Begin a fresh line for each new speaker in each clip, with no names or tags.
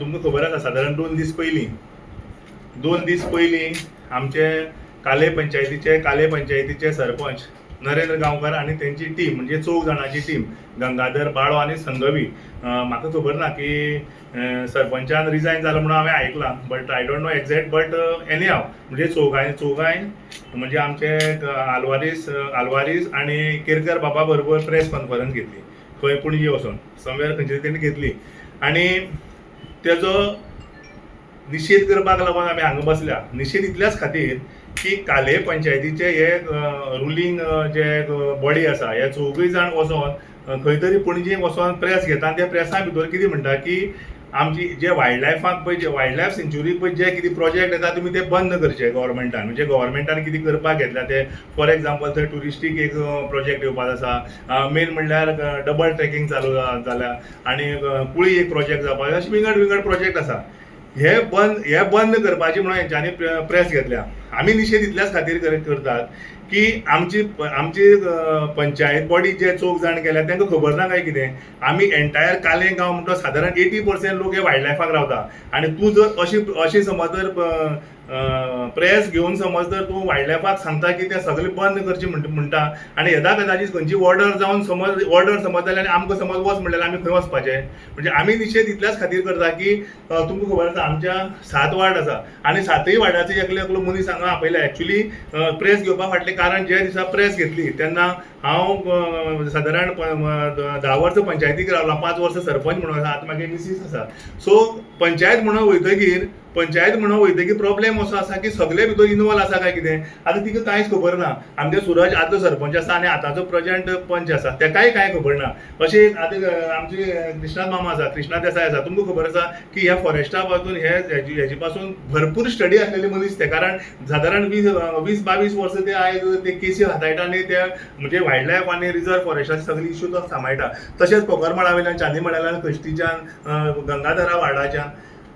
तुमकां खबर आसा सादारण दोन दीस पयलीं दोन दीस पयलीं आमचे काले पंचायतीचे काले पंचायतीचे सरपंच नरेंद्र गांवकार आनी तेंची टीम म्हणजे चौग जाणांची टीम गंगाधर बाळो आनी संघवी म्हाका खबर ना की सरपंचान रिजायन जालो म्हणून हांवें आयकलां but I don't know exact but any हांव म्हणजे चौगांय चौगांय म्हणजे आमचे आलवारीस आलवारीस आनी केरकर बाबा बरोबर प्रेस कॉन्फरन्स घेतली. खंय पणजे वचून समवेर खंयची तेणी घेतली. आनी तेजो निशेध करपाक लागून आमी हांगा बसल्या. निशेध इतल्याच खातीर की काले पंचायतीचे हे रुलींग जे बॉडी आसा हे चौगूय जाण वचोन खंय तरी पणजे वचोन प्रेस घेता आनी त्या प्रेसा भितर कितें म्हणटा की आमची जे वायल्ड लायफाक पळय जे वायल्ड लायफ सेंच्युरीक पळय जे कितें प्रोजेक्ट येता तुमी ते बंद करचे गव्हर्मेंटान म्हणजे गव्हर्मेंटान कितें करपाक घेतल्या ते फॉर एक्झाम्पल थंय टुरिस्टीक एक प्रोजेक्ट येवपाक आसा. मेन म्हणल्यार डबल ट्रॅकिंग चालू जाल्या आनी कुळी एक प्रोजेक्ट जावपाक अशे विंगड विंगड प्रोजेक्ट आसा. हे बंद हे बंद करपाची म्हणून हेंच्यांनी प्रेस घेतल्या. आमी निशेध इतल्याच खातीर करतात. की आमची आमची पंचायत बॉडी जे चौक जाण केल्या तांकां खबर ना काय कितें? आमी एन्टायर काले गांव म्हणटा सादारण एटी पर्सेंट लोक हे वायल्ड लायफाक रावता. आनी तूं जर अशी अशी समज जर प्रेस घेवन समज जर तूं वायल्ड लायफाक सांगता की ते सगळे बंद करचें म्हणटा म्हणटा आनी येदा कदाची खंयची ऑर्डर जावन समज ऑर्डर समज जाल्यार आमकां समज वच म्हणल्यार आमी खंय वचपाचें म्हणजे आमी निशेध इतल्याच खातीर करता की तुमकां खबर आसा आमच्या सात वार्ड आसा. आनी सातय वार्डाचे एकलो एकलो मनीस हांगा आपयला एक्चुली प्रेस घेवपा फाटलें कारण जे दिसा प्रेस घेतली तेन्ना हांव सादारण धा वर्सां पंचायतीक रावलां पांच वर्सां सरपंच म्हणून आसा आतां मागीर मिसीस आसा. सो पंचायत म्हणून वयतकीर पंचायत म्हणून वयतकीर प्रॉब्लेम असो आसा की सगळे भितर इनवॉल्व आसा काय कितें? आतां तिका कांयच खबर ना. आमचे सुरज आतां सरपंच आसा आनी आतांचो प्रेजेंट पंच आसा तेकाय कांय खबर ना. अशें आतां आमचे कृष्णात मामा आसा कृष्णा देसाय आसा तुमकां खबर आसा की ह्या फॉरेस्टा पासून हे हेजे पासून भरपूर स्टडी आसलेले मनीस ते. कारण सादारण वीस वीस बावीस वर्सां ते आयज ते केसी हाताळटा आनी ते म्हणजे वायल्ड लायफ आनी रिजर्व फॉरेस्टाचे सगळे इश्यू तो सांबाळटा तशेंच कोकरमाळा वयल्यान चांदीमळ्याल्यान कश्टीच्यान गंगाधरा वार्डाच्यान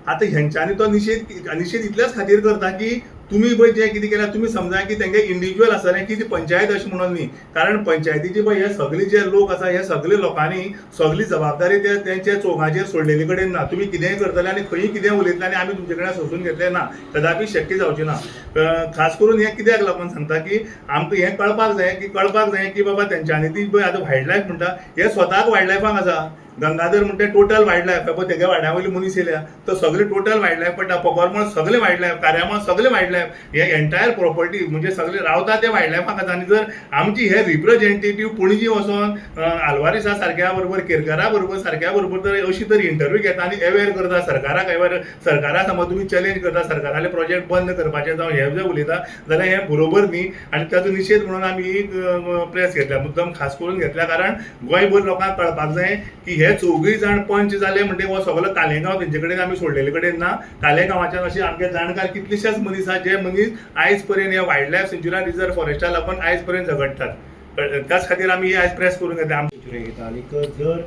आतां हेंच्यांनी तो निषेध निषेध इतल्याच खातीर करता की तुमी पळय जे कितें केल्या तुमी समजा की तेंगे इंडिव्हिज्युअल आसतलें की ती पंचायत अशें म्हणून न्ही. कारण पंचायतीचे पळय हे सगळे जे लोक आसा हे सगळे लोकांनी सगळी जबाबदारी ते तेंचे चोगाचेर सोडलेली कडेन ना. तुमी कितेंय करतले आनी खंयी कितें उलयतले आनी आमी तुमचे कडेन सोसून घेतले ना कदापि शक्य जावचें ना. खास करून हे कित्याक लागून सांगता की आमकां हें कळपाक जाय की कळपाक जाय की बाबा तेंच्यांनी ती पळय आतां वायल्ड लायफ म्हणटा हे स्वताक वायल्ड लायफाक आसा. गंगाधर म्हणटा टोटल वायल्ड लायफ पळय तेगे वाड्या वयले मनीस येयल्या तो सगळे टोटल वायल्ड लायफ पडटा पगोरमळ सगळे वायल्ड लायफ कार्यामळ सगळे वायल्ड लायफ हे एन्टायर प्रॉपर्टी म्हणजे सगळे रावता ते वायल्ड लायफाक आसा आनी जर आमची हे रिप्रेजेंटेटीव पणजी वचोन अ, आलवारिसा सारक्या बरोबर केरकरा बरोबर सारक्या बरोबर तर अशी तर इंटरव्यू घेता आनी अवेअर करता सरकाराक अवेअर सरकाराक समज तुमी चॅलेंज करता सरकाराले प्रोजेक्ट बंद करपाचे जावं हे जर उलयता जाल्यार हे बरोबर न्ही. आनी ताचो निशेध म्हणून आमी एक प्रेस घेतल्या मुद्दम खास करून घेतल्या कारण गोंयभर लोकांक कळपाक जाय की हे चौगूय जाण पंच जाले म्हणजे हो सगळो तालेगांव तेंचे कडेन आमी सोडलेले कडेन ना. तालेगांवाच्यान अशी आमचे जाणकार कितलेशेच मनीस आसा जे मनीस आयज पर्यंत ह्या वायल्ड लायफ सेंच्युरी रिजर्व फॉरेस्टा लागून आयज पर्यंत झगडटात त्याच खातीर आमी हे आयज प्रेस करून घेता आम
सेंच्युरी घेता आनी जर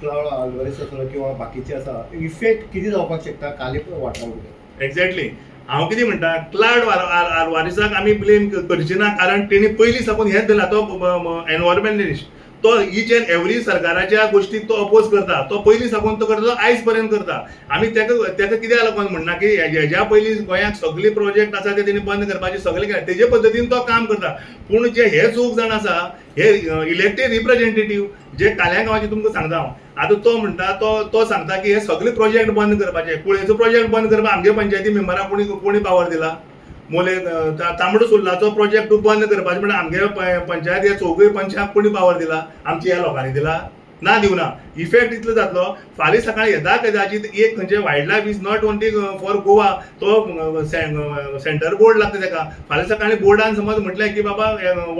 क्लाउड आल्वारीस आसलो किंवा बाकीचे आसा इफेक्ट कितें जावपाक शकता काले वाठारांत
एक्झॅक्टली हांव कितें म्हणटा क्लाड वारिसाक आमी ब्लेम करचे ना कारण तेणी पयलीं साकून हेच दिला तो एनवायरमेंटलिस्ट तो इच एंड एवरी सरकाराच्या गोष्टीक तो अपोज करता. तो पयलीं साकून तो करता तो आयज पर्यंत करता. आमी तेका तेका कित्याक लागून म्हणना की हेज्या पयलीं गोंयांत सगळे प्रोजेक्ट आसा ते तेणी बंद करपाचे सगळे केले. तेजे पद्दतीन तो काम करता. पूण जे हे चूक जाण आसा हे इलेक्टेड रिप्रेझेंटेटीव्ह जे काल्या गांवाचे तुमकां सांगता हांव. आतां तो म्हणटा तो तो सांगता की हे सगळे प्रोजेक्ट बंद करपाचे. कुळेचो प्रोजेक्ट बंद करपाक आमगे पंचायती मेंबराक कोणी कोणी पावर दिला? मोले तांबडो सुर्लाचो प्रोजेक्ट तूं बंद करपाचे म्हणजे आमगे प- पंचायत हे चौगूय पंचायत कोणी पावर दिला? आमच्या ह्या लोकांनी दिला. ना दिवना इफेक्ट इतलो जातलो. फाल्यां सकाळीं येदा कदाचित एक खंयचे wild life is not only for Goa तो सेंटर बोर्ड लागता तेका फाल्यां सकाळीं बोर्डान समज म्हटलें की बाबा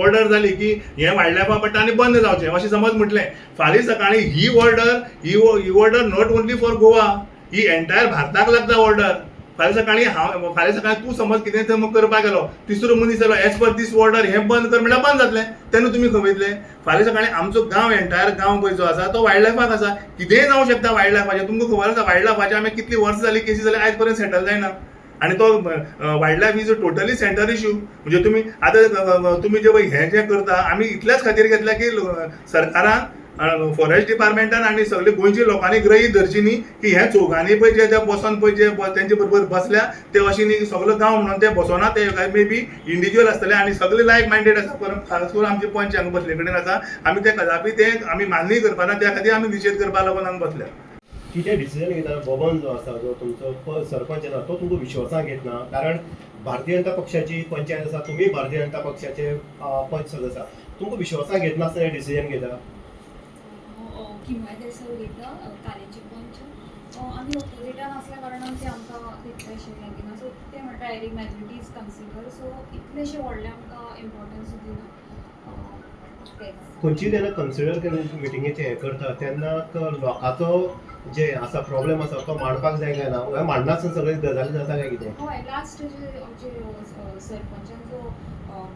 ऑर्डर जाली की हें वायल्ड लायफा पडटा आनी बंद जावचें अशें समज म्हटलें फाल्यां सकाळीं ही ऑर्डर ही ही order not only for Goa he entire भारताक लागता ऑर्डर फाल्यां सकाळीं हांव फाल्यां सकाळीं तूं समज कितें थंय करपाक गेलो? तिसरो मनीस जालो एज पर दीस ऑर्डर हें बंद कर म्हळ्यार बंद जातलें. तेन्ना तुमी खवयतले फाल्यां सकाळीं आमचो गांव एन्टायर गांव पळय जो आसा तो वायल्ड लायफाक आसा. कितेंय जावं शकता वायल्ड लायफाचें तुमकां खबर आसा वायल्ड लायफाचें आमी कितलीं वर्सां जालीं केसी जाल्यार आयज पर्यंत सेटल जायना. आनी तो wild life is a totally centre issue म्हणजे तुमी आतां तुमी जे पळय हें जें करता आमी इतल्याच खातीर घेतल्या की सरकारान फॉरेस्ट डिपार्टमेंटान आनी सगळे गोंयच्या लोकांनी ग्रहीत धरची न्ही की हे चौगांनी पळय जे ते बसोन पळय जे तेंचे बरोबर बसल्या ते अशी न्ही सगळो गांव म्हणून ते बसोना ते मे बी इंडिव्हिज्युअल आसतले आनी सगळे लायक मायंडेड आसा परत खास करून आमचे पंच हांगा बसले कडेन आसा आमी ते कदापी ते आमी मान्य करपाना त्या खातीर आमी निशेध करपा लागून हांगा बसल्या.
कितें डिसिजन घेता बबन जो आसा जो तुमचो सरपंच आसा तो तुमकां विश्वासाक घेतना कारण भारतीय जनता पक्षाची पंचायत आसा तुम्ही भारतीय जनता पक्षाचे पंच सदस्य. आसा तुमकां विश्वासाक घेतना आसतना डिसिजन घेता
किंवा देसाय उलयता कालेची पंच आमी ऑपोजिटान आसल्या कारणान ते आमकां तितलेशे हें दिना सो ते म्हणटा area majority is consider so इतलेशें व्हडलें आमकां इम्पोर्टन्स दिना
खंयची जेन्ना कन्सिडर केन्ना मिटिंगेचे हें करता तेन्ना लोकांचो जे आसा प्रॉब्लेम आसा तो मांडपाक जाय काय ना? म्हणजे हे मांडनासतना सगळे गजाली जाता काय कितें?
हय लास्ट जे आमचे सरपंचान जो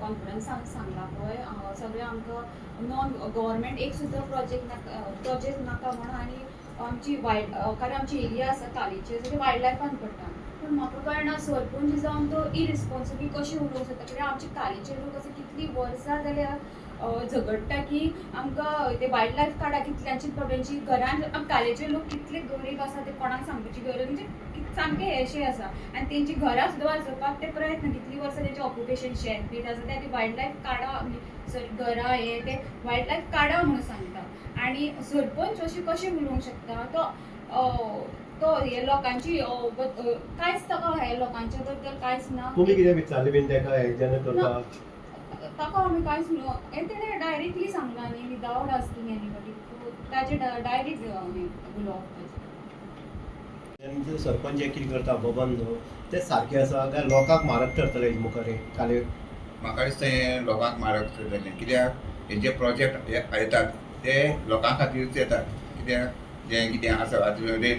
कॉन्फरन्सान सांगला पळय सगळे आमकां नॉन गव्हर्मेंट एक सुद्दां प्रोजेक्ट नाका प्रोजेक्ट नाका म्हणून आनी आमची वायल्ड कारण आमची एरिया आसा तालीचे सो वायल्ड लायफान पडटा पूण म्हाका कळना सरपंच जावन तो इरिस्पॉन्सिबल कशी उलोवंक शकता कित्याक आमचे तालीचे लोक असे कितलीं वर्सां जाल्यार झगडटा की आमकां ते वायल्ड लायफ काडा कितल्यांची थोड्यांची घरान कालेचे लोक कितले गरीब आसा ते कोणाक सांगपाची गरज म्हणजे सामके हेशे आसा. आनी तेंची घरां सुद्दां वाचोवपाक ते प्रयत्न कितलीं वर्सां तेंचे ऑक्युपेशन शेत बीत आसा ते वायल्ड लायफ काडा सॉरी घरां हे ते वायल्ड लायफ काडा म्हणून सांगता आनी सरपंच अशें कशें उलोवंक शकता? तो तो हे लोकांची कांयच ताका हे लोकांच्या बद्दल कांयच ना?
तुमी कितें विचारलें बीन तेका हे जेन्ना करता?
ताका आमी कांयच न्हू हें तेणें डायरेक्टली सांगला न्ही विदावट आस्किंग एनीबडी ताजें डायरेक्ट उलोवप
जो सरपंच हे कितें करता बबन जो ते सारकें आसा काय लोकांक मारक ठरतले हेजे मुखार हे काले
म्हाका दिसता हें लोकांक मारक जालें कित्याक? हे जे प्रोजेक्ट येतात ते लोकां खातीरच येतात. कित्याक? जें कितें आसा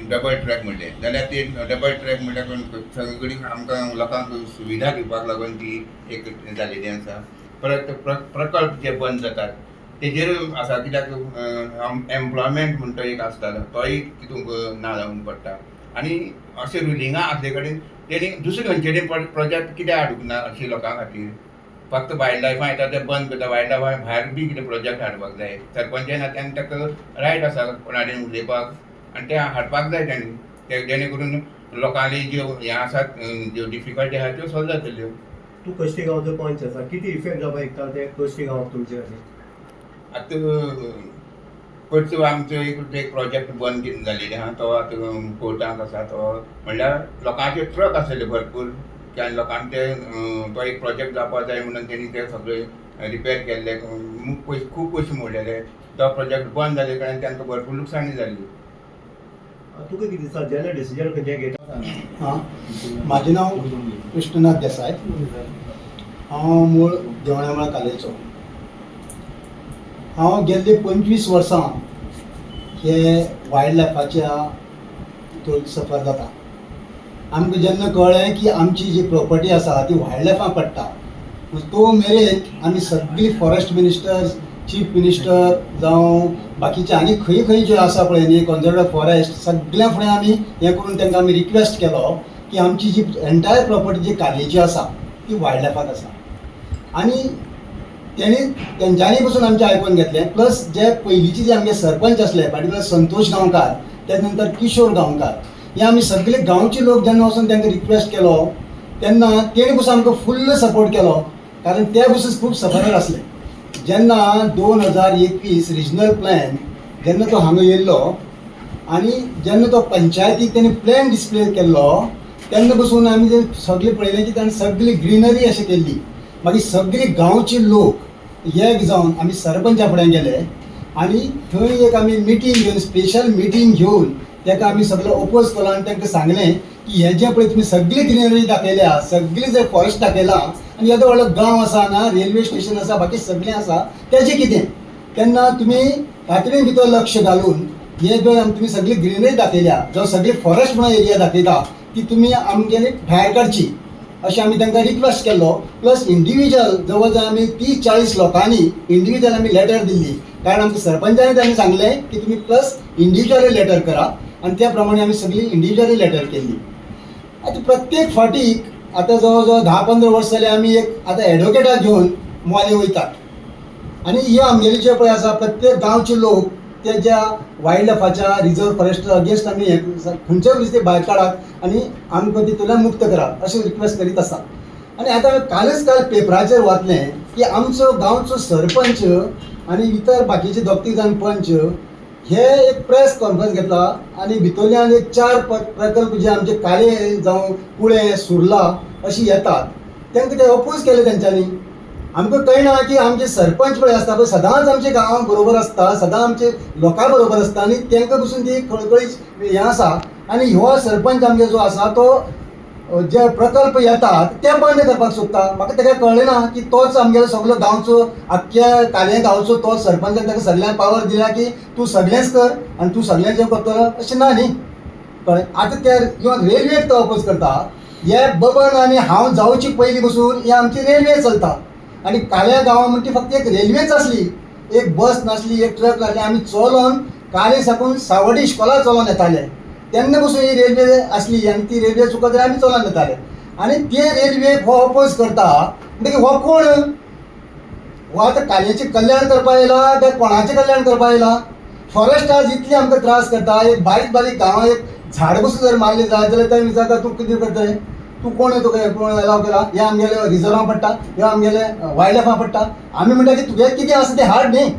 डबल ट्रॅक म्हणलें. जाल्यार ते डबल ट्रॅक म्हणल्यार सगळे कडेन आमकां लोकांक सुविधा दिवपाक लागून ती एक जालेली आसा. प्र- प्रकल्प जे बंद जातात तेजेर आसा कित्याक एम्प्लॉयमेंट म्हणटा एक आसता तोय तितूंक ना जावन पडटा आनी अशें रुलिंगा आसले कडेन तेणी दुसरे म्हणजे खंयचे प्रोजेक्ट कित्याक हाडूंक ना अशें लोकां खातीर फक्त वायल्ड लायफां येता ते बंद करता वायल्ड लायफा भायर बी कितें प्रोजेक्ट हाडपाक जाय. सरपंचान तेन्ना ताका रायट आसा कोणाडेन उलयपाक. आनी ते हाडपाक जाय तांणी ते जेणे करून लोकांनी ज्यो हें आसात ज्यो डिफिकल्टी आसा त्यो सॉल्व जातल्यो.
तूं कश्टी गांवचो पंच आसा कितें इफेक्ट जावपाक शकता ते कश्टी गांवाक तुमचे खातीर
आतां करचो आमचो एक एक प्रोजेक्ट बंद जालेले आहा तो आतां कोर्टांत आसा तो म्हणल्यार लोकांचे ट्रक आसले भरपूर. त्या लोकांक ते तो एक प्रोजेक्ट जावपा जाय म्हणून तेणी ते सगळे रिपेर केल्ले पयशे खूब पयशे मोडलेले. तो प्रोजेक्ट बंद जाले कारणान तांकां भरपूर लुकसाणी जाली
तुका कितें दिसता जेन्ना डिसिजन खंयचें घेता?
हां. माझे नाव कृष्णनाथ देसाय हांव मूळ देवळामळ कालेचो. हांव गेल्ले पंचवीस वर्सां हे वायल्ड लायफाच्या हितून सफर जाता. आमकां जेन्ना कळ्ळें की आमची जी प्रॉपर्टी आसा ती वायल्ड लायफाक पडटा. तो मेरेन आमी सगळीं फॉरेस्ट मिनिस्टर चीफ मिनिस्टर जावं बाकीचे आनी खंय खंय जे आसा पळय न्ही कॉन्झर्वेटिव्ह फॉरेस्ट सगळ्या फुडें आमी हें करून तांकां आमी रिक्वेस्ट केलो की आमची जी एन्टायर प्रॉपर्टी जी कालेची आसा ती वायल्ड लायफाक आसा आनी तेणी तेंच्यांनी पसून आमचें आयकून घेतलें प्लस जे पयलींचे जे आमचे सरपंच आसले पार्टिक्युलर संतोष गांवकार त्या नंतर किशोर गांवकार हे आमी सगळे गांवचे लोक जेन्ना वचून तांकां रिक्वेस्ट केलो तेन्ना तेणी पसून आमकां फुल्ल सपोर्ट केलो कारण ते पसून खूब सफरर आसले जेन्ना दोन हजार एकवीस रिजनल प्लॅन जेन्ना तो हांगा येयल्लो आनी जेन्ना तो पंचायतीक तेणी प्लॅन डिस्प्ले केल्लो तेन्ना पसून आमी जे सगळे पळयलें की ताणें सगळी ग्रिनरी अशें केल्ली. मागीर सगळे गांवचे लोक एक जावन आमी सरपंचा फुड्यान गेले आनी थंय एक आमी मिटींग घेवन स्पेशल मिटींग घेवन ताका आमी सगळे ओपोज केलो आनी तांकां सांगलें की हें जें पळय तुमी सगळी ग्रिनरी दाखयल्या सगळी जे फॉरेस्ट दाखयला आनी येदो व्हडलो गांव आसा ना रेल्वे स्टेशन आसा बाकी सगळें आसा तेजें कितें तेन्ना तुमी तातडीन भितर लक्ष घालून हे जर तुमी सगळी ग्रिनरी दाखयल्या जो सगळी फॉरेस्ट म्हणून एरिया दाखयता ती तुमी आमगेली भायर काडची अशें आमी तांकां रिक्वेस्ट केल्लो प्लस इंडिविज्युअल जवळ जवळ आमी तीस चाळीस लोकांनी इंडिविज्युअल आमी लेटर दिल्ली कारण आमच्या सरपंचानी तांणी सांगलें की तुमी प्लस इंडिविज्युअली लेटर करा. आनी त्या प्रमाणे आमी सगळी इंडिविज्युअली लेटर केल्ली आतां प्रत्येक फाटीक आतां जवळ जवळ धा पंदरा वर्स जाले आमी एक आतां एडवोकेटाक घेवन मोले वयतात आनी हे आमगेलीचे जे पळय आसा प्रत्येक गांवचे लोक तेज्या वायल्ड लायफाच्या रिजर्व फॉरेस्ट अगेन्स्ट आमी हे खंयच्याय वेळी भायर काडात आनी आमकां तितूंतल्यान मुक्त करात अशें रिक्वेस्ट करीत आसा आनी आतां कालच काल पेपराचेर वाचलें की आमचो गांवचो सरपंच आनी इतर बाकीचे दोग तीग जाण पंच हे एक प्रेस कॉन्फरन्स घेतला आनी भितरल्यान एक चार प्रकल्प जे आमचे काळे जावं कुळे सुर्ला अशी येतात. तांकां ते अपोज केले तेंच्यांनी आमकां कळना की आमचे सरपंच पळय आसता पळय सदांच आमचे गांवा बरोबर आसता सदां आमचे लोकां बरोबर आसता आनी तांकां पसून ती कळकळी हें आसा आनी हो सरपंच आमगे जो आसा तो जे प्रकल्प येतात ते बंद करपाक सोदता. म्हाका तेका कळ्ळें ना की तोच आमगेलो सगळो गांवचो आख्ख्या काले गांवचो तो सरपंच ताका सगळ्यांक पावर दिला की तूं सगळेंच कर आनी तूं सगळें जें करतलो अशें ना न्ही? कळ्ळें? आतां त्या इवन रेल्वेक तो अपोज करता. हे बबन आनी हांव जावची पयलीं पसून हे आमची रेल्वे चलता. आनी काल्या गांवां म्हणटी फक्त एक रेल्वेच आसली. एक बस नासली एक ट्रक नासली आमी चलोन काले साकून सावडी इश्कोला चलोन येताले. तेन्ना बसून ही रेल्वे आसली आनी ती रेल्वे चुकत जाल्यार आमी चलोन येताले आनी ते रेल्वेक हो अपोज करता म्हणजे हो कोण? हो आतां काल्याचे कल्याण करपा येला काय कोणाचें कल्याण करपा येला फॉरेस्ट आज इतली आमकां त्रास करता एक बारीक बारीक गांवां एक झाड बसून जर मारले जायत जाल्यार ते विचारता तूं कितें करताय? तूं कोण आहे तुका कोण एलाव केला? हे आमगेले रिजर्वां पडटा हे आमगेले वायल्ड लायफां पडटा आमी म्हणटा की तुगे कितें आसा तें हाड न्ही.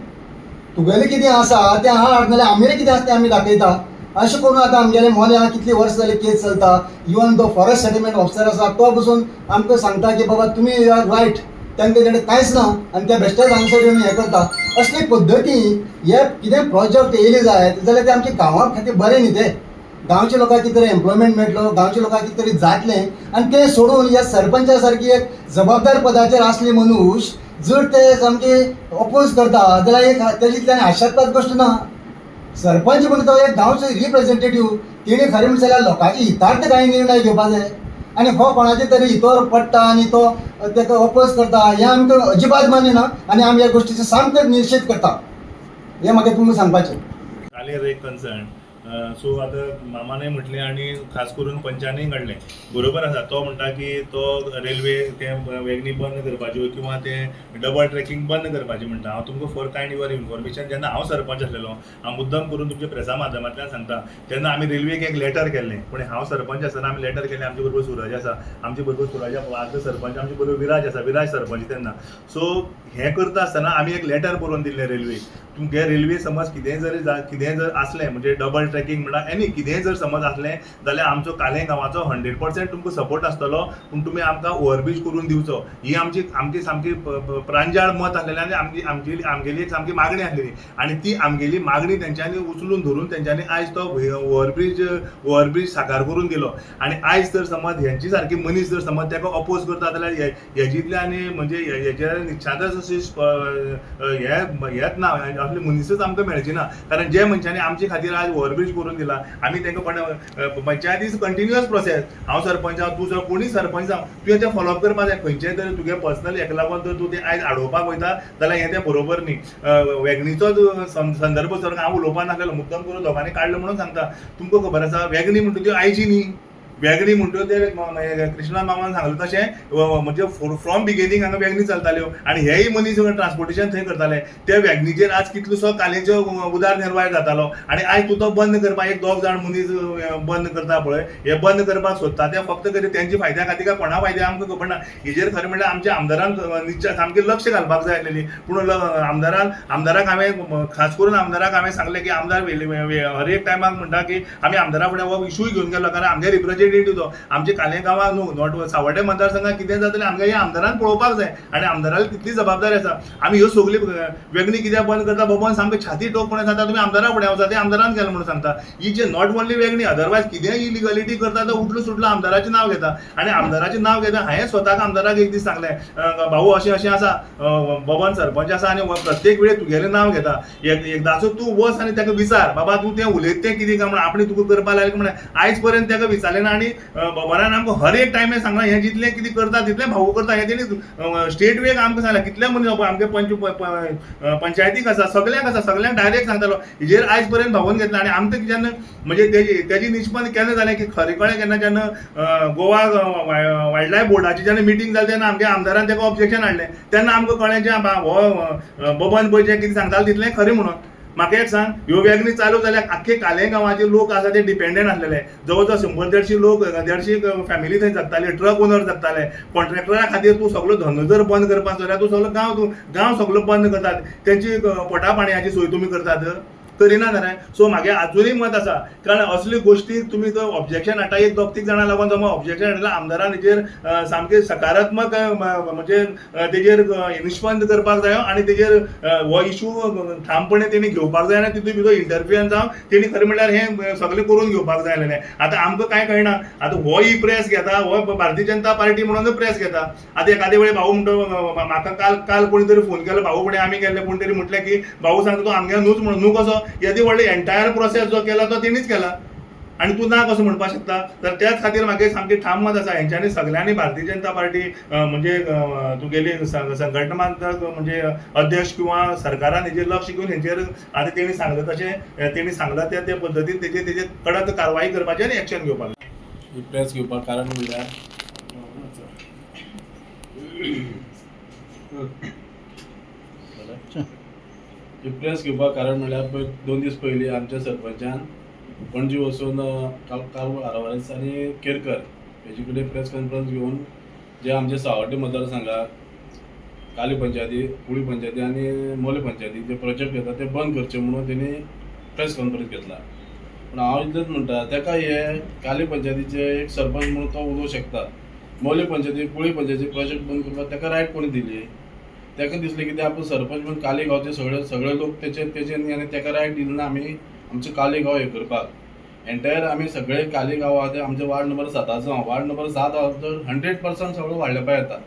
तुगेलें कितें आसा तें हाड नाल्यार आमगेलें कितें आसा तें आमी दाखयता अशें करून आतां आमगेले मोल्या कितली वर्सां जाली केस चलता. इवन तो फॉरेस्ट सेटलमेंट ऑफिसर आसा तो पसून आमकां सांगता की बाबा तुमी आर रायट तांकां तेणे कांयच ना आनी त्या बेश्टेच आन्सर येवन हें करता. असले पद्दती हे कितें प्रोजेक्ट येयले जायत जाल्यार ते आमच्या गांवां खातीर बरें न्ही ते. गांवच्या लोकांक कितें तरी एम्प्लॉयमेंट मेळटलो गांवच्या लोकांक कितें तरी जातलें. आनी तें सोडून ह्या सरपंचा सारकी एक जबाबदार पदाचेर आसले मनूश जर ते सामके अपोज करता जाल्यार एक तेजिंतल्यान आशास्पद गोश्ट ना. सरपंच म्हणतो तो एक गांवचो रिप्रेझेंटेटीव तेणी खरें म्हणटा जाल्यार लोकांचे हितार्थ कांय निर्णय घेवपाक जाय आनी हो कोणाचे तरी हितोर पडटा आनी तो ताका अपोज करता हें आमकां अजिबात मान्य ना. आनी आमी ह्या गोश्टीचो सामको निशेध करता. हें म्हाका तुमकां सांगपाचें
एक कन्सर्न सो आतां मामानय म्हटलें आनी खास करून पंचानय घडलें. बरोबर आसा तो म्हणटा की तो रेल्वे ते वेगणी बंद करपाच्यो किंवा ते डबल ट्रॅकिंग बंद करपाचें म्हणटा हांव तुमकां फॉर कायंड युअर इन्फॉर्मेशन जेन्ना हांव सरपंच आसलेलो हांव मुद्दम करून तुमच्या प्रेसा माध्यमांतल्यान सांगता तेन्ना आमी रेल्वेक एक लेटर केल्लें पूण हांव सरपंच आसतना आमी लेटर केलें आमचे बरोबर सुरज आसा आमचे बरोबर सुरजा आतां सरपंच आमचे बरोबर विराज आसा विराज सरपंच तेन्ना. सो हें करता आसतना आमी एक लेटर बरोवन दिल्लें रेल्वेक तुमगे रेल्वे समज कितेंय जर कितेंय जर आसलें म्हणजे डबल ट्रॅकिंग म्हणा एनी कितेंय जर समज आसलें जाल्यार आमचो काले गांवाचो हंड्रेड पर्सेंट तुमकां सपोर्ट आसतलो पूण तुमी आमकां ओवरब्रीज करून दिवचो. ही आमची आमची सामकी प्रांजाळ मत आसलेलें आनी आमची आमची आमगेली एक सामकी मागणी आसलेली. आनी ती आमगेली मागणी तेंच्यांनी उचलून धरून तेंच्यांनी आयज तो ओवरब्रीज ओवरब्रीज साकार करून दिलो. आनी आयज जर समज हेंची सारकी मनीस जर समज तेका अपोज करता जाल्यार हे- म्हणजे हेज्या निश्चातच अशी हेंच हे हेच ना असले मनीसच आमकां मेळची ना. कारण जे मनशांनी आमचे खातीर आज ओवरब्रीज करून दिला. आमी तांकां पण पंचायत इज कंटिन्युअस प्रोसेस हांव सरपंच हांव तूं जर कोणी सरपंच जावं तुवें तें फॉलोअप करपाक जाय खंयचेय तरी तुगे पर्सनल हेका लागून जर तूं तें आयज आडोवपाक वयता जाल्यार हें तें बरोबर न्ही. वेगणीचो संदर्भ सर हांव उलोवपाक नासलेलो मुद्दम करून लोकांनी काडलो म्हणून सांगता. तुमकां खबर आसा वेगणी म्हणटा त्यो आयची न्ही. वेगळी म्हणटो ते कृष्णा मामान सांगलें तशें. म्हणजे फ्रॉम बिगिनींग हांगा वेगणी चलताल्यो. आनी हेय मनीस ट्रान्सपोर्टेशन थंय करताले. त्या वेगणीचेर आज कितलोसो कालेचो उदार निर्वाह जातालो. आनी आयज तूं तो बंद करपाक एक दोग जाण मनीस बंद करता पळय. हे बंद करपाक सोदता. ते फक्त कितें तेंच्या फायद्या खातीर काय कोणा फायद्या आमकां खबर ना. हेजेर खरें म्हणल्यार आमच्या आमदारान निश्चय सामकें लक्ष घालपाक जाय आसलेली. पूण आमदारान आमदाराक हांवें खास करून आमदाराक हांवें सांगलें की आमदार हर एक टायमाक म्हणटा की आमी आमदारा फुडें हो इशूय घेवन गेलो कारण आमगे रिप्रेझेंटेटीव तो आमचे कालेगांवां न्हू नॉट सावड्डे मतदारसंघात कितें जातलें आमकां हे आमदारान पळोवपाक जाय. आनी आमदाराली तितली जबाबदारी आसा आमी ह्यो सगळी वेगळी कित्याक बंद करता बाबा सामकें छाती टोकपणे सांगता तुमी आमदारा फुडें वचा ते आमदारान केलें म्हणून सांगता. ही जे नॉट ओन्ली वेगळी अदरवायज कितेंय इलिगलिटी करता तो उठलो सुटलो आमदाराचें नांव घेता. आनी आमदाराचें नांव घेता हांवें स्वताक आमदाराक एक दीस सांगलें भाऊ अशें अशें आसा बबन सरपंच आसा आनी प्रत्येक वेळेर तुगेलें नांव घेता. एक- एकदाचो तूं वच आनी ताका विचार बाबा तूं तें उलयत तें कितें काय म्हण आपणें तुका करपा लायलें म्हण आयज पर्यंत ताका विचारलें ना आनी अ, आमकां हर एक टायमे सांगलां हें जितलें कितें करता तितलें भाऊ करता हें तेणी स्टेट वेग आमकां सांगलां. कितले मनीस बाबा आमगे पंच पंचायतीक आसा सगल्यांक आसा सगल्यांक डायरेक्ट सांगतालो हेजेर आयज पर्यंत भावून घेतला आनी आमकां जेन्ना म्हणजे तेजी तेजी निश्पन्न केन्ना जालें की खरें कळ्ळें केन्ना जेन्ना गोवा वायल्ड लायफ बोर्डाची जेन्ना मिटींग जाली तेन्ना आमच्या आमदारान तेका ऑब्जेक्शन हाडलें तेन्ना आमकां कळ्ळें जें बा- हो बबन पळय जें कितें सांगतालो तितलें खरें म्हणून. म्हाका एक सांग ह्यो वेगळी चालू जाल्यार आख्खे कालेगांवाचे लोक आसा ते डिपेंडंट आसलेले. जवळ जवळ शंबर देडशी लोक देडशी फॅमिली थंय जगताले ट्रक ओनर जगताले. कॉन्ट्रॅक्टरा खातीर तूं सगळो धंदो जर बंद करपाक जाल्यार तूं सगळो गांव तूं गांव सगळो बंद करतात. तेंची पोटा पाणयाची सोय तुमी करतात. करिना न्हय सो म्हागे आजुनूय मत आसा कारण असली गोश्टी तुमी जर ऑब्जेक्शन हाडटा एक दोग तीग जाणां लागून जमा ऑब्जेक्शन हाडला आमदारान हेजेर सामके सकारात्मक म्हणजे तेजेर निश्पंद करपाक जायो आनी तेजेर हो इशू ठामपणे तेणी घेवपाक जाय आनी तितून भितर इंटरफियन्स जावन तेणी खरें म्हणल्यार हें सगळें करून घेवपाक जाय आसलेलें आतां आमकां कांय कळना. आतां होय प्रेस घेता हो भारतीय जनता पार्टी म्हणून प्रेस घेता आतां एखादे वेळी भाऊ म्हणतो म्हाका काल काल कोणी तरी फोन केलो भाऊ फुडें आमी गेल्ले कोण तरी म्हटलें की भाऊ सांगता तो आमगे न्हूच म्हणून न्हू कसो? येदी व्हडले एंटायर प्रोसेस जो केला तो तेणीच केला. आनी तूं ना कसो म्हणपाक शकता? तर त्याच खातीर म्हाका सामकी ठाम मत आसा हेंच्यांनी सगळ्यांनी भारतीय जनता पार्टी म्हणजे तुगेली सं- संघटनात्मक म्हणजे अध्यक्ष किंवा सरकारान हेजेर लक्ष घेवन हेंचेर आतां तेणी सांगलें तशें तेणी सांगलां त्या त्या पद्दतीन तेजेर तेजेर कडक कारवाई करपाची आनी एक्शन घेवपाक
ही प्रेस घेवपाक कारण म्हणल्यार ही प्रेस घेवपाक कारण म्हणल्यार पळय दोन दीस पयलीं आमच्या सरपंचान पणजी वचून अ, काल काल आरावारीस आनी केरकर हेजे कडेन प्रेस कॉन्फरन्स घेवन जे आमचे सावड्डे मतदारसंघात काली पंचायती कुळी पंचायती आनी मोले पंचायती जे प्रोजेक्ट घेता ते बंद करचे म्हणून तेणी प्रेस कॉन्फरन्स घेतला. पूण हांव इतलेंच म्हणटा तेका हे काली पंचायतीचे एक सरपंच म्हणून तो उलोवंक शकता. मोले पंचायती कुळी पंचायती प्रोजेक्ट बंद करपाक तेका रायट कोणी दिली? तेका दिसलें की ते सरपंच म्हणून काली गांवचे सगळे सगळे लोक तेचे तेचे आनी तेका रायट दिली ना आमी आमचे काली गांव हे करपाक एन्टायर आमी सगळे काली गांव आहा ते आमचे वार्ड नंबर साताचो हांव वार्ड नंबर सात आहा तर हंड्रेड पर्संट सगळो वाडलेपा येता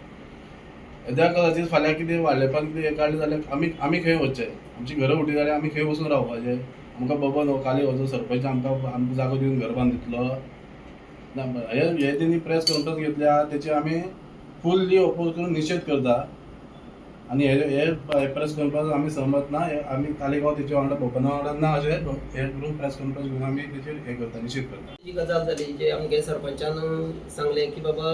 त्या कदाचित फाल्यां कितें वाडलेपा कितें हें काडलें जाल्यार आमी आमी खंय वचचें आमची घरां उठी जाल्यार आमी खंय वचून रावपाचें आमकां बाबा न्हू काली वचून सरपंच आमकां आमकां जागो दिवन घर बांदितलो ना हे हे तेणी प्रेस कॉन्फरन्स घेतल्या. तेचे आमी फुल्ली ओपोज करून निशेध करता. आनी हे हे प्रेस कॉन्फरन्स आमी सहमत ना. आमी कालेगांव तेचे वांगडा भोपना वांगडा ना अशें हे करून प्रेस कॉन्फरन्स घेवन आमी तेचेर हे करता निशेध करता.
जी गजाल जाली जे आमगे सरपंचान सांगलें की बाबा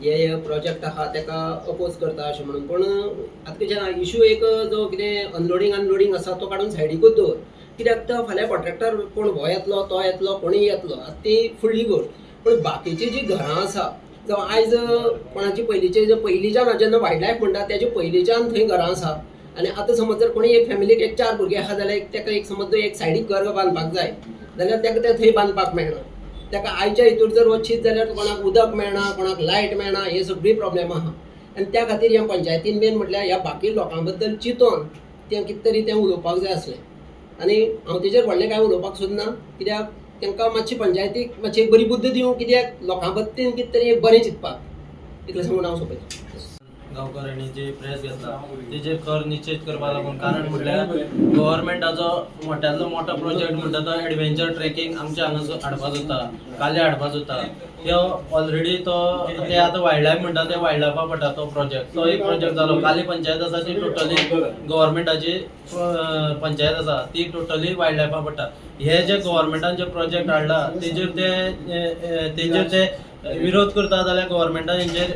हे हे प्रोजेक्ट आहा ताका अपोज करता अशें म्हणून. पूण आतां कितें इशू एक जो कितें अनलोडींग अनलोडींग आसा तो काडून सायडीकूच दवर. कित्याक तो फाल्यां कॉन्ट्रॅक्टर कोण हो येतलो तो येतलो कोणीय येतलो आतां ती फुडली गोश्ट पूण बाकीची जी घरां आसा जावं आयज कोणाची पयलींचे जे पयलींच्यान जेन्ना वायल्ड लायफ म्हणटा तेजे पयलींच्यान थंय घरां आसा आनी आतां समज जर कोणी एक फॅमिलीक एक चार भुरगे आसा जाल्यार एक ताका एक समज एक सायडीक घर बांदपाक जाय. जाल्यार ताका तें थंय बांदपाक मेळना ताका आयच्या हितूर जर वचशीत जाल्यार कोणाक उदक मेळना कोणाक लायट मेळना हे सगळीं प्रॉब्लेम आहा. आनी त्या खातीर ह्या पंचायतीन मेन म्हटल्यार ह्या बाकी लोकां बद्दल चिंतोन तें कितें तरी तें उलोवपाक जाय आसलें. आनी हांव तेजेर व्हडलें कांय उलोवपाक सोदना कित्याक तांकां मातशी पंचायतीक मातशी एक बरी बुद्द दिवं कित्याक? लोकां बद्दल कितें तरी एक बरें चिंतपाक. इतलें सांगून हांव सोंपयतां
गावकऱ्यांनी जे प्रेस घेतला तेजेर कर निश्चित करपा लागून कारण म्हटल्यार गव्हर्मेंटाचो मोठ्यांतलो मोठो प्रोजेक्ट म्हणटा तो एडवेंचर ट्रेकिंग आमच्या हांगा हाडपा जाता काले हाडपा जाता. त्यो ऑलरेडी तो ते आतां वायल्ड लायफ म्हणटा ते वायल्ड लायफा पडटा तो प्रोजेक्ट तो एक प्रोजेक्ट जालो काली पंचायत आसा ती टोटली गव्हर्मेंटाची पंचायत आसा ती टोटली वायल्ड लायफा पडटा हे जे गव्हर्मेंटान जे प्रोजेक्ट हाडला तेजेर ते तेजेर ते विरोध करता जाल्यार गोवोरमेंटान हेंचेर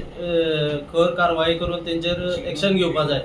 खर कारवाई करून तेंचेर एक्शन घेवपा जाय.